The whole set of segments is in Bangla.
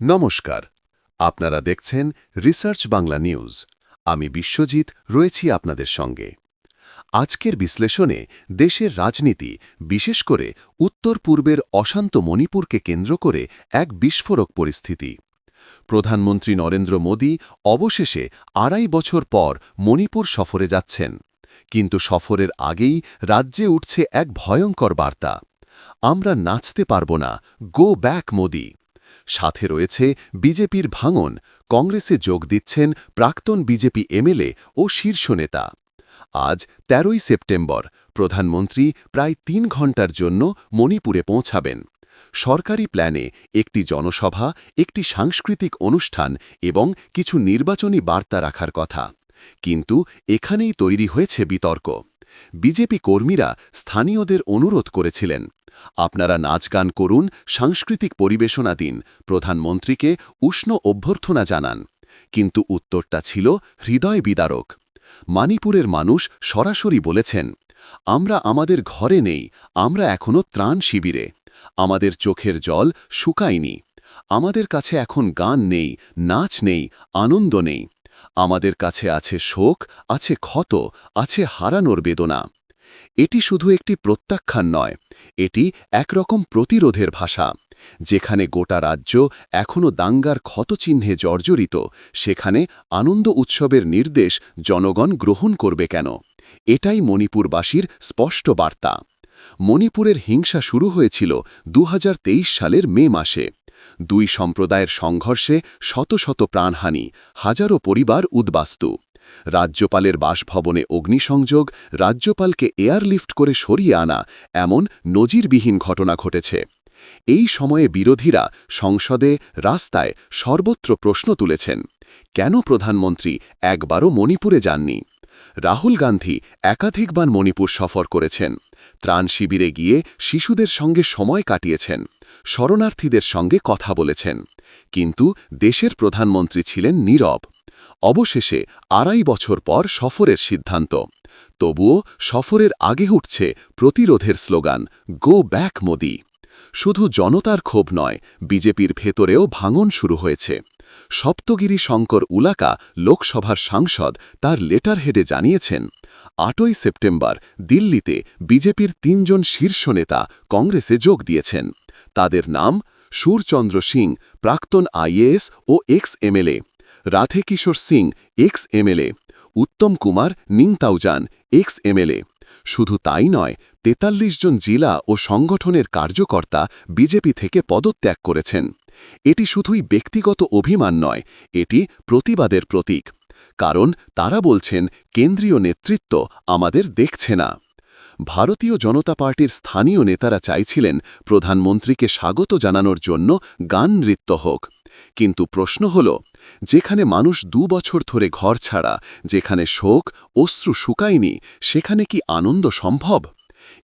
নমস্কার। আপনারা দেখছেন রিসার্চ বাংলা নিউজ। আমি বিশ্বজিৎ, রয়েছি আপনাদের সঙ্গে। আজকের বিশ্লেষণে দেশের রাজনীতি, বিশেষ করে উত্তর পূর্বের অশান্ত মণিপুরকে কেন্দ্র করে এক বিস্ফোরক পরিস্থিতি। প্রধানমন্ত্রী নরেন্দ্র মোদী অবশেষে আড়াই বছর পর মণিপুর সফরে যাচ্ছেন। কিন্তু সফরের আগেই রাজ্যে উঠছে এক ভয়ঙ্কর বার্তা। আমরা নাচতে পারব না। Go back Modi. সাথে রয়েছে বিজেপির ভাঙন, কংগ্রেসে যোগ দিচ্ছেন প্রাক্তন বিজেপি এমএলএ ও শীর্ষ নেতা। আজ ১৩ই সেপ্টেম্বর, প্রধানমন্ত্রী প্রায় তিন ঘণ্টার জন্য মণিপুরে পৌঁছাবেন। সরকারি প্ল্যানে একটি জনসভা, একটি সাংস্কৃতিক অনুষ্ঠান এবং কিছু নির্বাচনী বার্তা রাখার কথা। কিন্তু এখানেই তৈরি হয়েছে বিতর্ক। বিজেপি কর্মীরা স্থানীয়দের অনুরোধ করেছিলেন। আপনারা নাচ গান করুন, সাংস্কৃতিক পরিবেশনা দিন, প্রধানমন্ত্রীকে উষ্ণ অভ্যর্থনা জানান। কিন্তু উত্তরটা ছিল হৃদয় বিদারক। মানিপুরের মানুষ সরাসরি বলেছেন, আমরা আমাদের ঘরে নেই, আমরা এখনও ত্রাণ শিবিরে। আমাদের চোখের জল শুকায়নি। আমাদের কাছে এখন গান নেই, নাচ নেই, আনন্দ নেই। আমাদের কাছে আছে শোক, আছে ক্ষত, আছে হারানোর বেদনা। এটি শুধু একটি প্রত্যাখ্যান নয়, এটি একরকম প্রতিরোধের ভাষা। যেখানে গোটা রাজ্য এখনও দাঙ্গার ক্ষতচিহ্নে জর্জরিত, সেখানে আনন্দ উৎসবের নির্দেশ জনগণ গ্রহণ করবে কেন? এটাই মণিপুরবাসীর স্পষ্ট বার্তা। মণিপুরের হিংসা শুরু হয়েছিল দু হাজার তেইশ সালের মে মাসে। দুই সম্প্রদায়ের সংঘর্ষে শত শত প্রাণহানি, হাজারো পরিবার উদ্বাস্তু। রাজ্যপালের বাসভবনে অগ্নিসংযোগ, রাজ্যপালকে এয়ারলিফট করে সরিয়ে আনা এমন নজিরবিহীন ঘটনা ঘটেছে। এই সময়ে বিরোধীরা সংসদে, রাস্তায় সর্বত্র প্রশ্ন তুলেছেন, কেন প্রধানমন্ত্রী একবারও মণিপুরে যাননি? রাহুল গান্ধী একাধিকবার মণিপুর সফর করেছেন। ত্রাণ শিবিরে গিয়ে শিশুদের সঙ্গে সময় কাটিয়েছেন, শরণার্থীদের সঙ্গে কথা বলেছেন। কিন্তু দেশের প্রধানমন্ত্রী ছিলেন নীরব। অবশেষে আড়াই বছর পর সফরের সিদ্ধান্ত। তবুও সফরের আগে উঠছে প্রতিরোধের স্লোগান গো ব্যাক মোদি। শুধু জনতার ক্ষোভ নয়, বিজেপির ভেতরেও ভাঙন শুরু হয়েছে। সপ্তগিরি শঙ্কর উলাকা লোকসভার সাংসদ তার লেটার হেডে জানিয়েছেন, আটই সেপ্টেম্বর দিল্লিতে বিজেপির তিনজন শীর্ষ নেতা কংগ্রেসে যোগ দিয়েছেন। তাদের নাম সুরচন্দ্র সিং, প্রাক্তন আইএএস ও ex MLA Radhekishore Singh, ex MLA Uttam Kumar Ningthoujam, ex MLA শুধু তাই নয়, তেতাল্লিশ জন জেলা ও সংগঠনের কার্যকর্তা বিজেপি থেকে পদত্যাগ করেছেন। এটি শুধুই ব্যক্তিগত অভিমান নয়, এটি প্রতিবাদের প্রতীক, কারণ তারা বলছেন, কেন্দ্রীয় নেতৃত্ব আমাদের দেখছে না। ভারতীয় জনতা পার্টির স্থানীয় নেতারা চাইছিলেন প্রধানমন্ত্রীকে স্বাগত জানানোর জন্য গান নৃত্য হোক। কিন্তু প্রশ্ন হল, যেখানে মানুষ দু বছর ধরে ঘর ছাড়া, যেখানে শোক, অশ্রু শুকায়নি, সেখানে কি আনন্দ সম্ভব?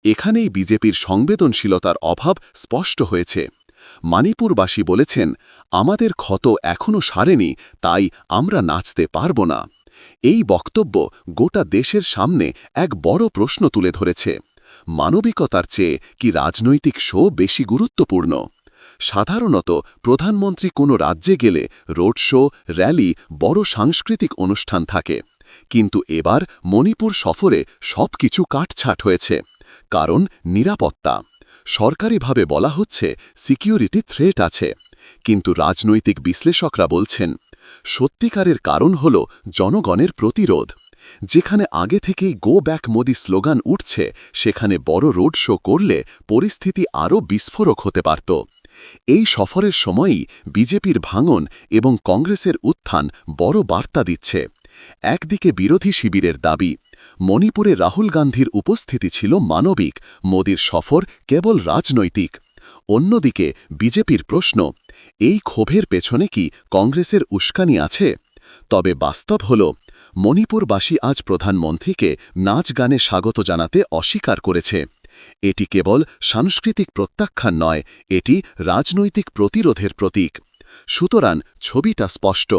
এখানেই বিজেপির সংবেদনশীলতার অভাব স্পষ্ট হয়েছে। মানিপুরবাসী বলেছেন, আমাদের ক্ষত এখনও সারেনি, তাই আমরা নাচতে পারব না। এই বক্তব্য গোটা দেশের সামনে এক বড় প্রশ্ন তুলে ধরেছে। মানবিকতার চেয়ে কি রাজনৈতিক শো বেশি গুরুত্বপূর্ণ? সাধারণত প্রধানমন্ত্রী কোনো রাজ্যে গেলে রোড শো, র্যালি, বড় সাংস্কৃতিক অনুষ্ঠান থাকে। কিন্তু এবার মণিপুর সফরে সব কিছু কাটছাট হয়েছে, কারণ নিরাপত্তা। সরকারিভাবে বলা হচ্ছে সিকিউরিটি থ্রেট আছে। কিন্তু রাজনৈতিক বিশ্লেষকরা বলছেন, সত্যিকারের কারণ হল জনগণের প্রতিরোধ। যেখানে আগে থেকেই গো ব্যাক মোদি স্লোগান উঠছে, সেখানে বড় রোড শো করলে পরিস্থিতি আরও বিস্ফোরক হতে পারত। এই সফরের সময়ই বিজেপির ভাঙন এবং কংগ্রেসের উত্থান বড় বার্তা দিচ্ছে। একদিকে বিরোধী শিবিরের দাবি মণিপুরে রাহুল গান্ধীর উপস্থিতি ছিল মানবিক, মোদির সফর কেবল রাজনৈতিক। অন্যদিকে, বিজেপির প্রশ্ন, এই ক্ষোভের পেছনে কি কংগ্রেসের উস্কানি আছে? তবে বাস্তব হল, মণিপুরবাসী আজ প্রধানমন্ত্রীকে নাচ গানে স্বাগত জানাতে অস্বীকার করেছে। এটি কেবল সাংস্কৃতিক প্রত্যাখ্যান নয়, এটি রাজনৈতিক প্রতিরোধের প্রতীক। সুতরাং ছবিটা স্পষ্ট।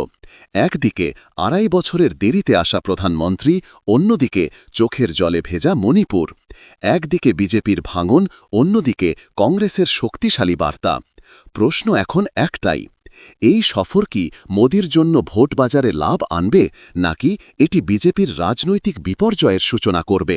একদিকে আড়াই বছরের দেরিতে আসা প্রধানমন্ত্রী, অন্যদিকে চোখের জলে ভেজা মণিপুর। একদিকে বিজেপির ভাঙন, অন্যদিকে কংগ্রেসের শক্তিশালী বার্তা। প্রশ্ন এখন একটাই, এই সফর কি মোদির জন্য ভোট বাজারে লাভ আনবে, নাকি এটি বিজেপির রাজনৈতিক বিপর্যয়ের সূচনা করবে?